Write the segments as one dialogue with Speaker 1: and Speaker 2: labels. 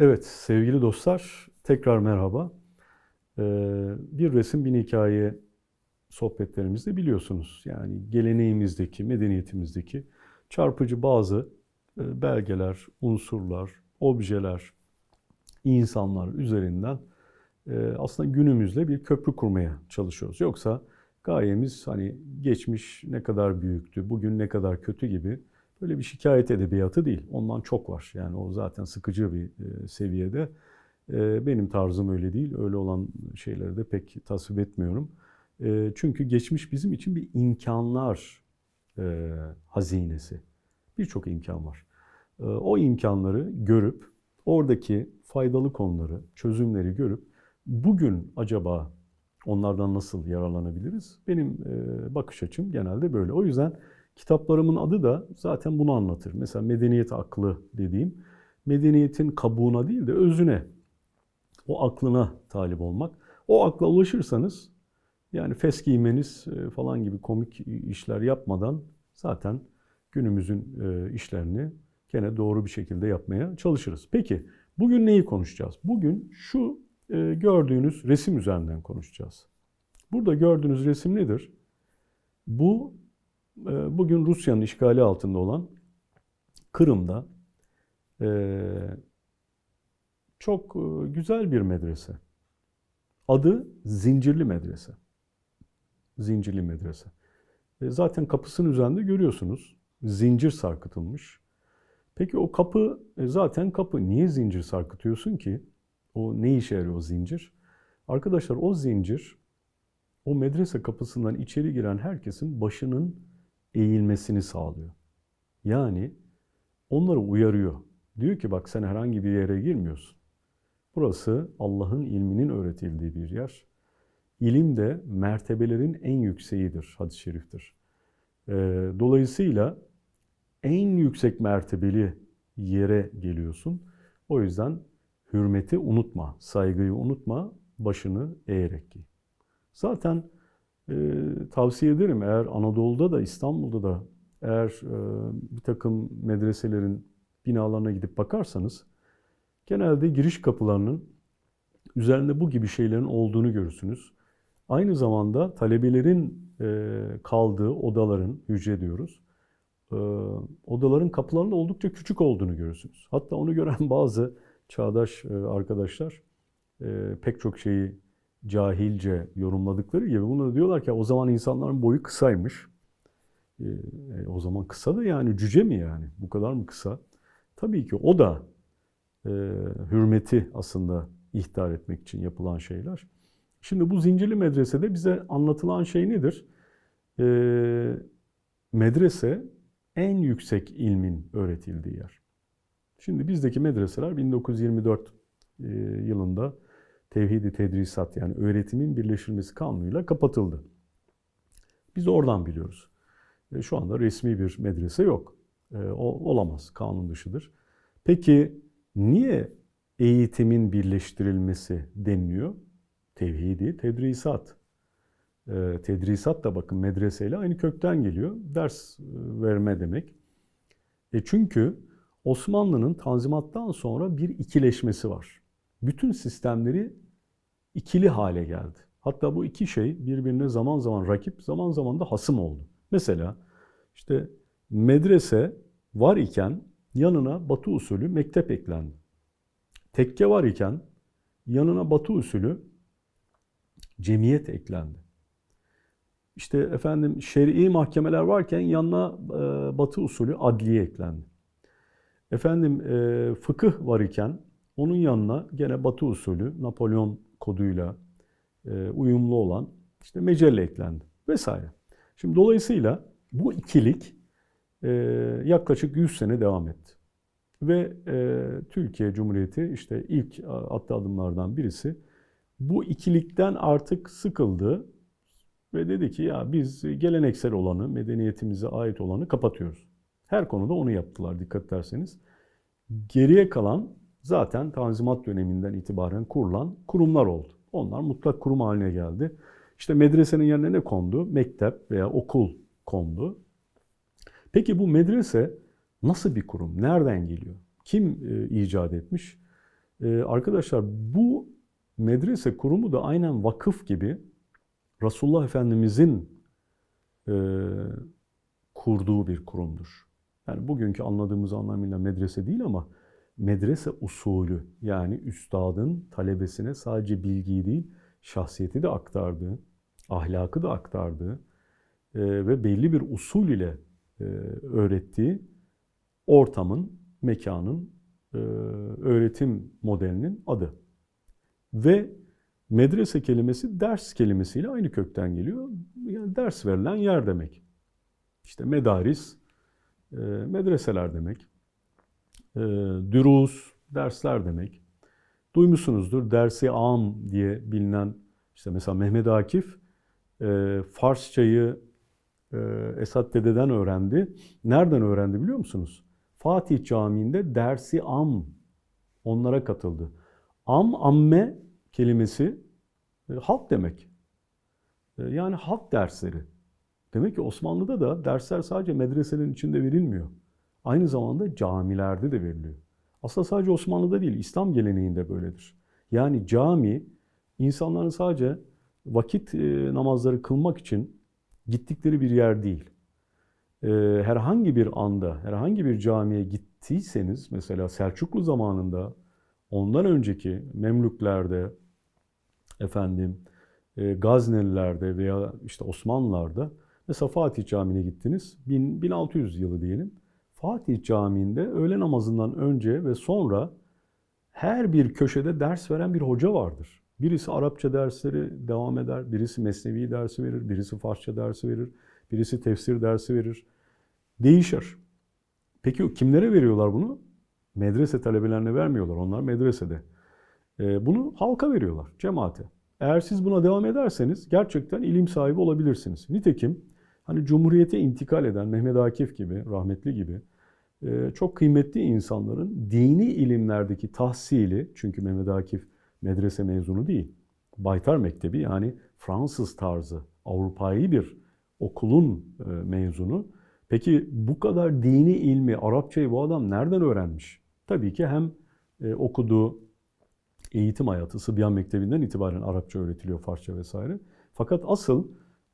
Speaker 1: Evet sevgili dostlar tekrar merhaba. Ee, bir resim bin hikaye sohbetlerimizde biliyorsunuz yani geleneğimizdeki, medeniyetimizdeki çarpıcı bazı e, belgeler, unsurlar, objeler, insanlar üzerinden e, aslında günümüzle bir köprü kurmaya çalışıyoruz. Yoksa gayemiz hani geçmiş ne kadar büyüktü, bugün ne kadar kötü gibi böyle bir şikayet edebiyatı değil. Ondan çok var. Yani o zaten sıkıcı bir e, seviyede. E, benim tarzım öyle değil. Öyle olan şeyleri de pek tasvip etmiyorum. E, çünkü geçmiş bizim için bir imkanlar hazinesi. Birçok imkan var. O imkanları görüp, oradaki faydalı konuları, çözümleri görüp, bugün acaba onlardan nasıl yararlanabiliriz? Benim bakış açım genelde böyle. O yüzden kitaplarımın adı da zaten bunu anlatır. Mesela medeniyet aklı dediğim, medeniyetin kabuğuna değil de özüne, o aklına talip olmak. O akla ulaşırsanız yani fes giymeniz e, falan gibi komik işler yapmadan zaten günümüzün e, işlerini gene doğru bir şekilde yapmaya çalışırız. Peki bugün neyi konuşacağız? Bugün şu e, gördüğünüz resim üzerinden konuşacağız. Burada gördüğünüz resim nedir? Bu bugün Rusya'nın işgali altında olan Kırım'da çok güzel bir medrese. Adı Zincirli Medrese. Zincirli Medrese. Zaten kapısının üzerinde görüyorsunuz. Zincir sarkıtılmış. Peki o kapı zaten kapı. Niye zincir sarkıtıyorsun ki? O ne işe yarıyor o zincir? Arkadaşlar o zincir o medrese kapısından içeri giren herkesin başının eğilmesini sağlıyor. Yani onları uyarıyor. Diyor ki bak sen herhangi bir yere girmiyorsun. Burası Allah'ın ilminin öğretildiği bir yer. İlim de mertebelerin en yükseğidir, hadis-i şeriftir. Dolayısıyla en yüksek mertebeli yere geliyorsun. O yüzden hürmeti unutma, saygıyı unutma, başını eğerek giy. Zaten e, tavsiye ederim eğer Anadolu'da da İstanbul'da da eğer e, bir takım medreselerin binalarına gidip bakarsanız genelde giriş kapılarının üzerinde bu gibi şeylerin olduğunu görürsünüz. Aynı zamanda talebelerin e, kaldığı odaların, hücre diyoruz, e, odaların kapılarının oldukça küçük olduğunu görürsünüz. Hatta onu gören bazı çağdaş e, arkadaşlar e, pek çok şeyi cahilce yorumladıkları gibi bunu diyorlar ki o zaman insanların boyu kısaymış. E, o zaman kısa da yani cüce mi yani? Bu kadar mı kısa? Tabii ki o da e, hürmeti aslında ihtar etmek için yapılan şeyler. Şimdi bu zincirli medresede bize anlatılan şey nedir? E, medrese en yüksek ilmin öğretildiği yer. Şimdi bizdeki medreseler 1924 e, yılında tevhidi tedrisat yani öğretimin birleştirilmesi kanunuyla kapatıldı. Biz oradan biliyoruz. E, şu anda resmi bir medrese yok. E, o olamaz, kanun dışıdır. Peki niye eğitimin birleştirilmesi deniliyor? Tevhidi tedrisat. E, tedrisat da bakın medreseyle aynı kökten geliyor. Ders verme demek. E çünkü Osmanlı'nın Tanzimat'tan sonra bir ikileşmesi var bütün sistemleri ikili hale geldi. Hatta bu iki şey birbirine zaman zaman rakip, zaman zaman da hasım oldu. Mesela işte medrese var iken yanına batı usulü mektep eklendi. Tekke var iken yanına batı usulü cemiyet eklendi. İşte efendim şer'i mahkemeler varken yanına e, batı usulü adliye eklendi. Efendim e, fıkıh var iken onun yanına gene Batı usulü Napolyon koduyla e, uyumlu olan işte mecelle eklendi vesaire. Şimdi dolayısıyla bu ikilik e, yaklaşık 100 sene devam etti. Ve e, Türkiye Cumhuriyeti işte ilk attığı adımlardan birisi bu ikilikten artık sıkıldı ve dedi ki ya biz geleneksel olanı, medeniyetimize ait olanı kapatıyoruz. Her konuda onu yaptılar dikkat ederseniz. Geriye kalan zaten Tanzimat döneminden itibaren kurulan kurumlar oldu. Onlar mutlak kurum haline geldi. İşte medresenin yerine ne kondu? Mektep veya okul kondu. Peki bu medrese nasıl bir kurum? Nereden geliyor? Kim e, icat etmiş? Ee, arkadaşlar bu medrese kurumu da aynen vakıf gibi Resulullah Efendimizin e, kurduğu bir kurumdur. Yani bugünkü anladığımız anlamıyla medrese değil ama medrese usulü yani üstadın talebesine sadece bilgiyi değil şahsiyeti de aktardığı, ahlakı da aktardığı e, ve belli bir usul ile e, öğrettiği ortamın, mekanın, e, öğretim modelinin adı. Ve medrese kelimesi ders kelimesiyle aynı kökten geliyor. Yani ders verilen yer demek. İşte medaris, medreseler demek. E, dürus, dersler demek. Duymuşsunuzdur dersi am diye bilinen işte mesela Mehmet Akif e, Farsçayı e, Esat Dede'den öğrendi. Nereden öğrendi biliyor musunuz? Fatih Camii'nde dersi am onlara katıldı. Am, amme kelimesi e, halk demek. Yani halk dersleri. Demek ki Osmanlı'da da dersler sadece medreselerin içinde verilmiyor. Aynı zamanda camilerde de veriliyor. Aslında sadece Osmanlı'da değil, İslam geleneğinde böyledir. Yani cami insanların sadece vakit e, namazları kılmak için gittikleri bir yer değil. E, herhangi bir anda, herhangi bir camiye gittiyseniz, mesela Selçuklu zamanında, ondan önceki Memlüklerde, efendim, e, Gaznelilerde veya işte Osmanlılar'da, mesela Fatih Camii'ne gittiniz, 1600 yılı diyelim. Fatih Camii'nde öğle namazından önce ve sonra her bir köşede ders veren bir hoca vardır. Birisi Arapça dersleri devam eder, birisi Mesnevi dersi verir, birisi Farsça dersi verir, birisi tefsir dersi verir. Değişir. Peki kimlere veriyorlar bunu? Medrese talebelerine vermiyorlar. Onlar medresede. Ee, bunu halka veriyorlar, cemaate. Eğer siz buna devam ederseniz gerçekten ilim sahibi olabilirsiniz. Nitekim hani Cumhuriyete intikal eden Mehmet Akif gibi, rahmetli gibi e, çok kıymetli insanların dini ilimlerdeki tahsili, çünkü Mehmet Akif medrese mezunu değil, Baytar Mektebi yani Fransız tarzı, Avrupa'yı bir okulun e, mezunu. Peki bu kadar dini ilmi, Arapçayı bu adam nereden öğrenmiş? Tabii ki hem e, okuduğu eğitim hayatı, Sıbyan Mektebi'nden itibaren Arapça öğretiliyor, Farsça vesaire. Fakat asıl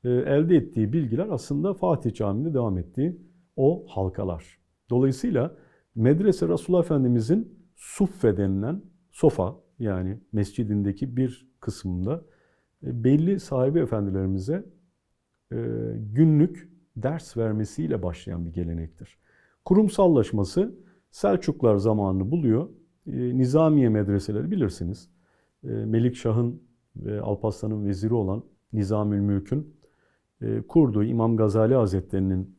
Speaker 1: elde ettiği bilgiler aslında Fatih Camii'nde devam ettiği o halkalar. Dolayısıyla medrese Resulullah Efendimizin suffe denilen sofa yani mescidindeki bir kısmında e, belli sahibi efendilerimize e, günlük ders vermesiyle başlayan bir gelenektir. Kurumsallaşması Selçuklar zamanını buluyor. E, Nizamiye medreseleri bilirsiniz. Melikşah'ın ve Alparslan'ın veziri olan Nizamül Mülk'ün kurduğu İmam Gazali Hazretleri'nin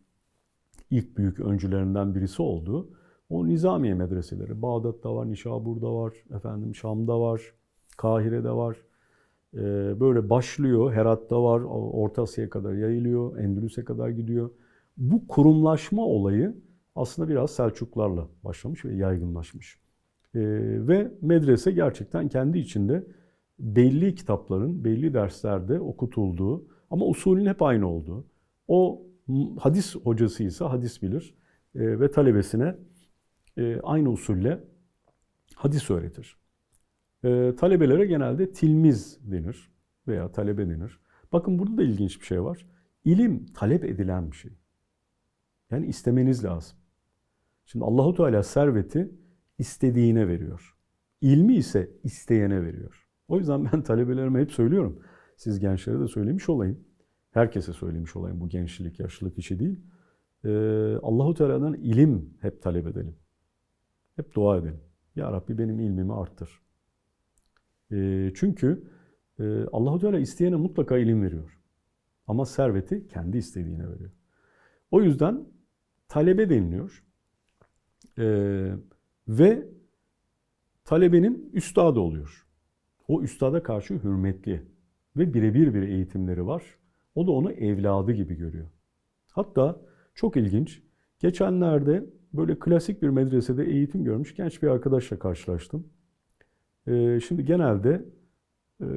Speaker 1: ilk büyük öncülerinden birisi oldu. O Nizamiye medreseleri. Bağdat'ta var, Nişabur'da var, efendim Şam'da var, Kahire'de var. Ee, böyle başlıyor. Herat'ta var, Orta Asya'ya kadar yayılıyor, Endülüs'e kadar gidiyor. Bu kurumlaşma olayı aslında biraz Selçuklarla başlamış ve yaygınlaşmış. Ee, ve medrese gerçekten kendi içinde belli kitapların, belli derslerde okutulduğu ama usulün hep aynı olduğu. O hadis hocasıysa hadis bilir e, ve talebesine e, aynı usulle hadis öğretir. E, talebelere genelde tilmiz denir veya talebe denir. Bakın burada da ilginç bir şey var. İlim talep edilen bir şey. Yani istemeniz lazım. Şimdi Allahu Teala serveti istediğine veriyor. İlmi ise isteyene veriyor. O yüzden ben talebelerime hep söylüyorum. Siz gençlere de söylemiş olayım. Herkese söylemiş olayım bu gençlik, yaşlılık işi değil. Ee, Allahu Teala'dan ilim hep talep edelim. Hep dua edelim. Ya Rabbi benim ilmimi arttır. E, çünkü e, Allahu Teala isteyene mutlaka ilim veriyor. Ama serveti kendi istediğine veriyor. O yüzden talebe deniliyor. E, ve talebenin üstadı oluyor. O üstada karşı hürmetli ve birebir bir eğitimleri var. O da onu evladı gibi görüyor. Hatta çok ilginç. Geçenlerde böyle klasik bir medresede eğitim görmüş genç bir arkadaşla karşılaştım. Ee, şimdi genelde e,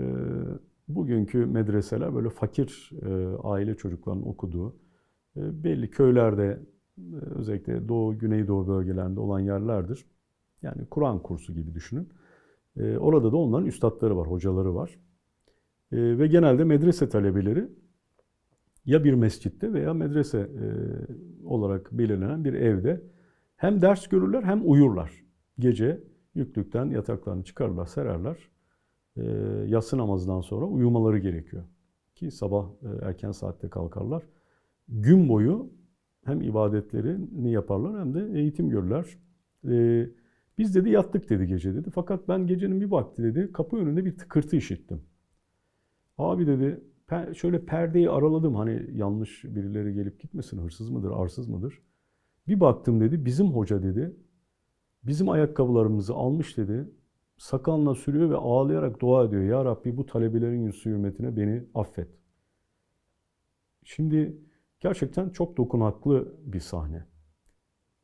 Speaker 1: bugünkü medreseler böyle fakir e, aile çocuklarının okuduğu, e, belli köylerde özellikle Doğu, Güneydoğu bölgelerinde olan yerlerdir. Yani Kur'an kursu gibi düşünün. E, orada da onların üstadları var, hocaları var. E, ve genelde medrese talebeleri ya bir mescitte veya medrese e, olarak belirlenen bir evde hem ders görürler hem uyurlar. Gece yüklükten yataklarını çıkarırlar, sererler. E, yatsı namazından sonra uyumaları gerekiyor. Ki sabah e, erken saatte kalkarlar. Gün boyu hem ibadetlerini yaparlar hem de eğitim görürler. E, biz dedi yattık dedi gece dedi. Fakat ben gecenin bir vakti dedi kapı önünde bir tıkırtı işittim. Abi dedi şöyle perdeyi araladım hani yanlış birileri gelip gitmesin hırsız mıdır arsız mıdır? Bir baktım dedi bizim hoca dedi bizim ayakkabılarımızı almış dedi sakalına sürüyor ve ağlayarak dua ediyor. Ya Rabbi bu talebelerin yüzü hürmetine beni affet. Şimdi gerçekten çok dokunaklı bir sahne.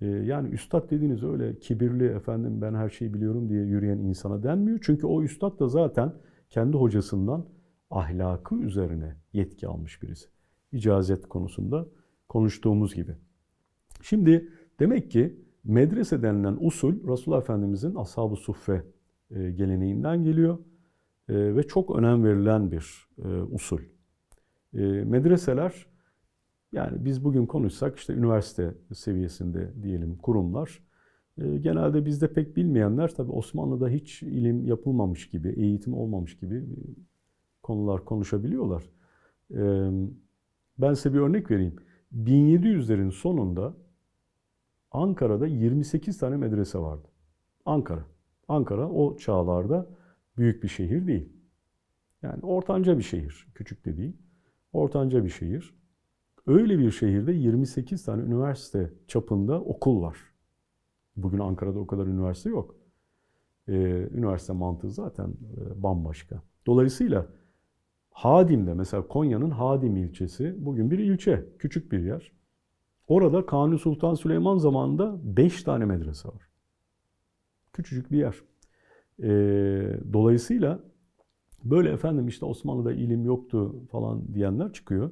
Speaker 1: Ee, yani üstad dediğiniz öyle kibirli efendim ben her şeyi biliyorum diye yürüyen insana denmiyor. Çünkü o üstad da zaten kendi hocasından ahlakı üzerine yetki almış birisi. İcazet konusunda konuştuğumuz gibi. Şimdi demek ki medrese denilen usul Resulullah Efendimizin ashab-ı suffe e, geleneğinden geliyor E, ve çok önem verilen bir e, usul. Medreseler yani biz bugün konuşsak işte üniversite seviyesinde diyelim kurumlar. Genelde bizde pek bilmeyenler tabii Osmanlı'da hiç ilim yapılmamış gibi, eğitim olmamış gibi konular konuşabiliyorlar. Ben size bir örnek vereyim. 1700'lerin sonunda Ankara'da 28 tane medrese vardı. Ankara. Ankara o çağlarda büyük bir şehir değil. Yani ortanca bir şehir. Küçük de değil. Ortanca bir şehir. Öyle bir şehirde 28 tane üniversite çapında okul var. Bugün Ankara'da o kadar üniversite yok. Üniversite mantığı zaten bambaşka. Dolayısıyla Hadim'de mesela Konya'nın Hadim ilçesi bugün bir ilçe, küçük bir yer. Orada Kanuni Sultan Süleyman zamanında 5 tane medrese var. Küçücük bir yer. Ee, dolayısıyla böyle efendim işte Osmanlı'da ilim yoktu falan diyenler çıkıyor.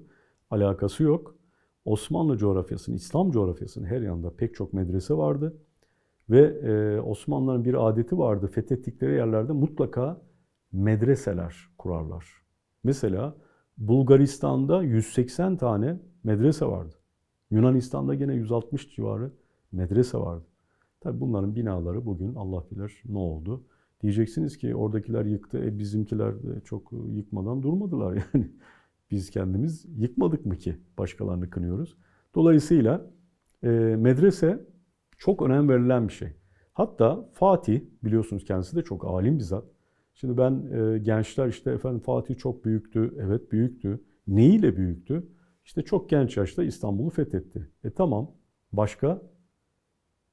Speaker 1: Alakası yok. Osmanlı coğrafyasının, İslam coğrafyasının her yanında pek çok medrese vardı. Ve e, Osmanlıların bir adeti vardı. Fethettikleri yerlerde mutlaka medreseler kurarlar. Mesela Bulgaristan'da 180 tane medrese vardı. Yunanistan'da gene 160 civarı medrese vardı. Tabi bunların binaları bugün Allah bilir ne oldu. Diyeceksiniz ki oradakiler yıktı, e bizimkiler de çok yıkmadan durmadılar yani. Biz kendimiz yıkmadık mı ki başkalarını kınıyoruz. Dolayısıyla e, medrese çok önem verilen bir şey. Hatta Fatih biliyorsunuz kendisi de çok alim bir zat. Şimdi ben e, gençler işte efendim Fatih çok büyüktü. Evet büyüktü. Neyiyle büyüktü? İşte çok genç yaşta İstanbul'u fethetti. E tamam. Başka?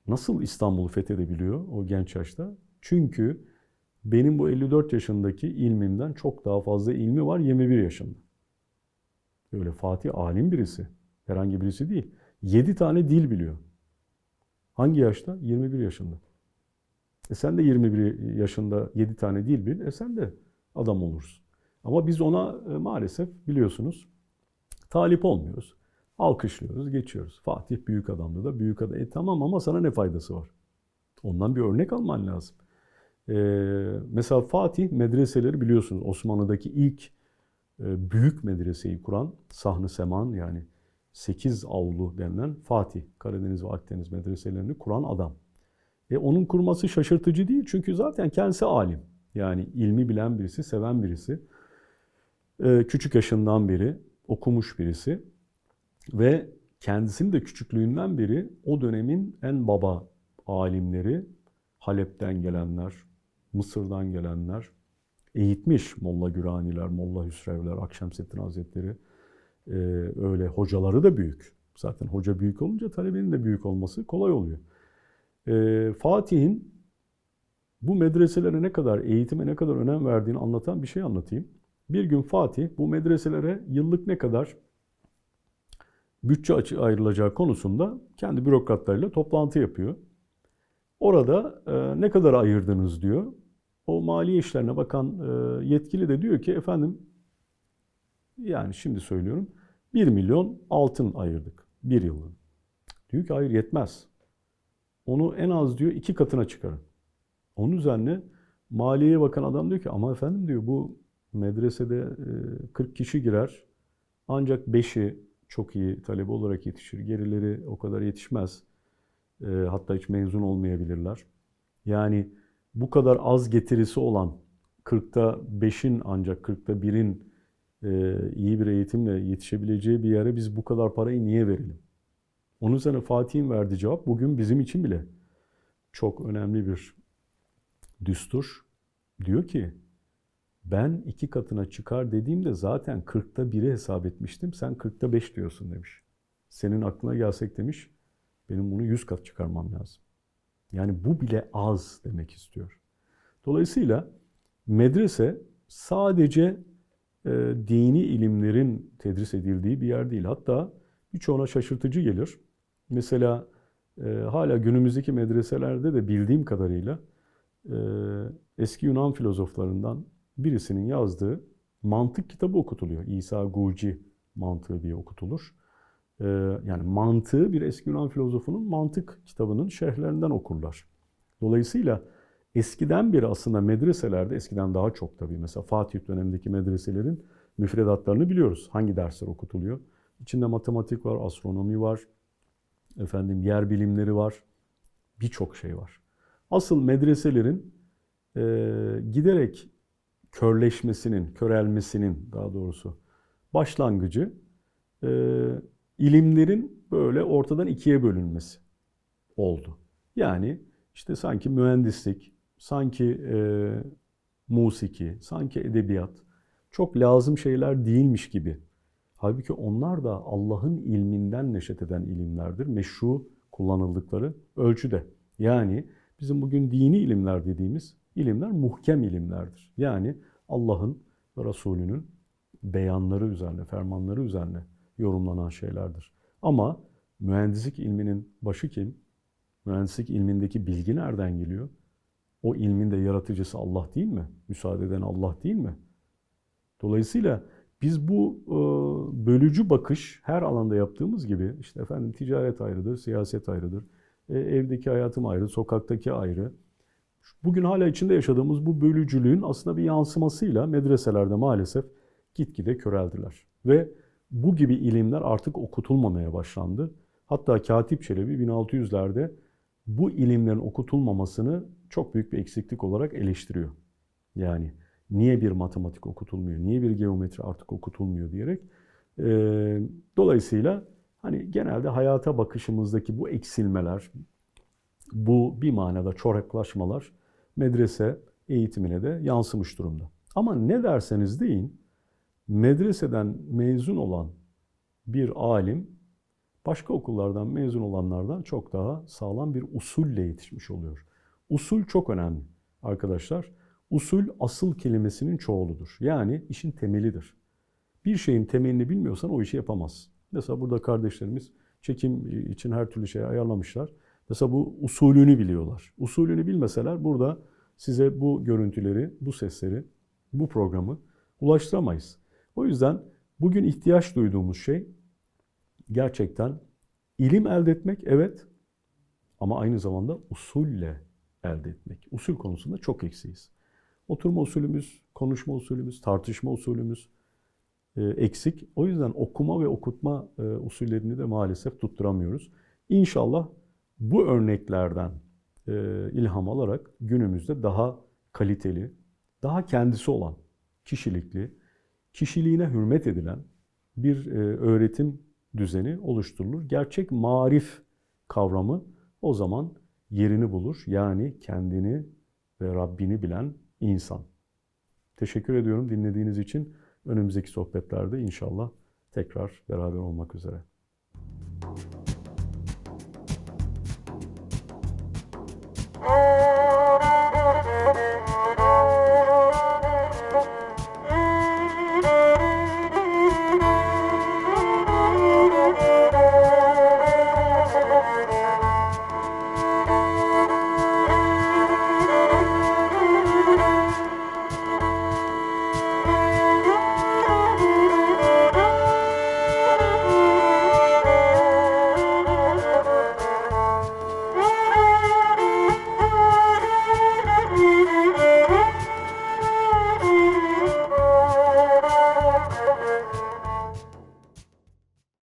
Speaker 1: Nasıl İstanbul'u fethedebiliyor o genç yaşta? Çünkü benim bu 54 yaşındaki ilmimden çok daha fazla ilmi var 21 yaşında. Öyle Fatih alim birisi. Herhangi birisi değil. 7 tane dil biliyor. Hangi yaşta? 21 yaşında. E sen de 21 yaşında 7 tane dil bil. E sen de adam olursun. Ama biz ona e, maalesef biliyorsunuz talip olmuyoruz. Alkışlıyoruz, geçiyoruz. Fatih büyük adamdı da büyük adam. E tamam ama sana ne faydası var? Ondan bir örnek alman lazım. Ee, mesela Fatih medreseleri biliyorsunuz Osmanlı'daki ilk e, büyük medreseyi kuran Sahn-ı Seman yani 8 avlu denilen Fatih, Karadeniz ve Akdeniz medreselerini kuran adam. E, onun kurması şaşırtıcı değil çünkü zaten kendisi alim. Yani ilmi bilen birisi, seven birisi. E, küçük yaşından beri okumuş birisi. Ve kendisinin de küçüklüğünden beri o dönemin en baba alimleri, Halep'ten gelenler, Mısır'dan gelenler, eğitmiş Molla Güraniler, Molla Hüsrevler, Akşemseddin Hazretleri, e, öyle hocaları da büyük. Zaten hoca büyük olunca talebenin de büyük olması kolay oluyor. E, Fatih'in bu medreselere ne kadar, eğitime ne kadar önem verdiğini anlatan bir şey anlatayım. Bir gün Fatih bu medreselere yıllık ne kadar bütçe ayrılacağı konusunda kendi bürokratlarıyla toplantı yapıyor. Orada e, ne kadar ayırdınız diyor. O mali işlerine bakan e, yetkili de diyor ki efendim yani şimdi söylüyorum 1 milyon altın ayırdık bir yılın. Diyor ki hayır yetmez. Onu en az diyor iki katına çıkarın. Onun üzerine Maliyeye bakan adam diyor ki ama efendim diyor bu medresede e, 40 kişi girer. Ancak 5'i çok iyi talebe olarak yetişir. Gerileri o kadar yetişmez. E, hatta hiç mezun olmayabilirler. Yani bu kadar az getirisi olan 40'ta 5'in ancak 40'ta 1'in e, iyi bir eğitimle yetişebileceği bir yere biz bu kadar parayı niye verelim? Onun üzerine Fatih'in verdiği cevap bugün bizim için bile çok önemli bir düstur. Diyor ki ben iki katına çıkar dediğimde zaten 40'ta 1'i hesap etmiştim. Sen 40'ta 5 diyorsun demiş. Senin aklına gelsek demiş benim bunu 100 kat çıkarmam lazım. Yani bu bile az demek istiyor. Dolayısıyla medrese sadece e, dini ilimlerin tedris edildiği bir yer değil. Hatta birçoğuna şaşırtıcı gelir. Mesela e, hala günümüzdeki medreselerde de bildiğim kadarıyla e, eski Yunan filozoflarından birisinin yazdığı mantık kitabı okutuluyor. İsa Guci mantığı diye okutulur. E, yani mantığı bir eski Yunan filozofunun mantık kitabının şerhlerinden okurlar. Dolayısıyla eskiden beri aslında medreselerde, eskiden daha çok tabii mesela Fatih dönemindeki medreselerin müfredatlarını biliyoruz. Hangi dersler okutuluyor? İçinde matematik var, astronomi var, efendim yer bilimleri var, birçok şey var. Asıl medreselerin e, giderek körleşmesinin, körelmesinin daha doğrusu başlangıcı e, ilimlerin böyle ortadan ikiye bölünmesi oldu. Yani işte sanki mühendislik, sanki e, musiki, sanki edebiyat çok lazım şeyler değilmiş gibi. Halbuki onlar da Allah'ın ilminden neşet eden ilimlerdir. Meşru kullanıldıkları ölçüde. Yani bizim bugün dini ilimler dediğimiz ilimler muhkem ilimlerdir. Yani Allah'ın ve Resulünün beyanları üzerine, fermanları üzerine yorumlanan şeylerdir. Ama mühendislik ilminin başı kim? Mühendislik ilmindeki bilgi nereden geliyor? O ilmin de yaratıcısı Allah değil mi? Müsaade eden Allah değil mi? Dolayısıyla biz bu e, bölücü bakış her alanda yaptığımız gibi işte efendim ticaret ayrıdır, siyaset ayrıdır, e, evdeki hayatım ayrı, sokaktaki ayrı. Bugün hala içinde yaşadığımız bu bölücülüğün aslında bir yansımasıyla medreselerde maalesef gitgide köreldiler. Ve bu gibi ilimler artık okutulmamaya başlandı. Hatta Katip Çelebi 1600'lerde bu ilimlerin okutulmamasını çok büyük bir eksiklik olarak eleştiriyor. Yani niye bir matematik okutulmuyor, niye bir geometri artık okutulmuyor diyerek. E, dolayısıyla hani genelde hayata bakışımızdaki bu eksilmeler, bu bir manada çoraklaşmalar medrese eğitimine de yansımış durumda. Ama ne derseniz deyin, medreseden mezun olan bir alim başka okullardan mezun olanlardan çok daha sağlam bir usulle yetişmiş oluyor. Usul çok önemli arkadaşlar. Usul asıl kelimesinin çoğuludur. Yani işin temelidir. Bir şeyin temelini bilmiyorsan o işi yapamazsın. Mesela burada kardeşlerimiz çekim için her türlü şey ayarlamışlar. Mesela bu usulünü biliyorlar. Usulünü bilmeseler burada size bu görüntüleri, bu sesleri, bu programı ulaştıramayız. O yüzden bugün ihtiyaç duyduğumuz şey gerçekten ilim elde etmek evet ama aynı zamanda usulle elde etmek. Usul konusunda çok eksiyiz. Oturma usulümüz, konuşma usulümüz, tartışma usulümüz e, eksik. O yüzden okuma ve okutma e, usullerini de maalesef tutturamıyoruz. İnşallah bu örneklerden e, ilham alarak günümüzde daha kaliteli, daha kendisi olan, kişilikli, kişiliğine hürmet edilen bir öğretim düzeni oluşturulur. Gerçek marif kavramı o zaman yerini bulur. Yani kendini ve Rabbini bilen insan. Teşekkür ediyorum dinlediğiniz için. Önümüzdeki sohbetlerde inşallah tekrar beraber olmak üzere. Oh!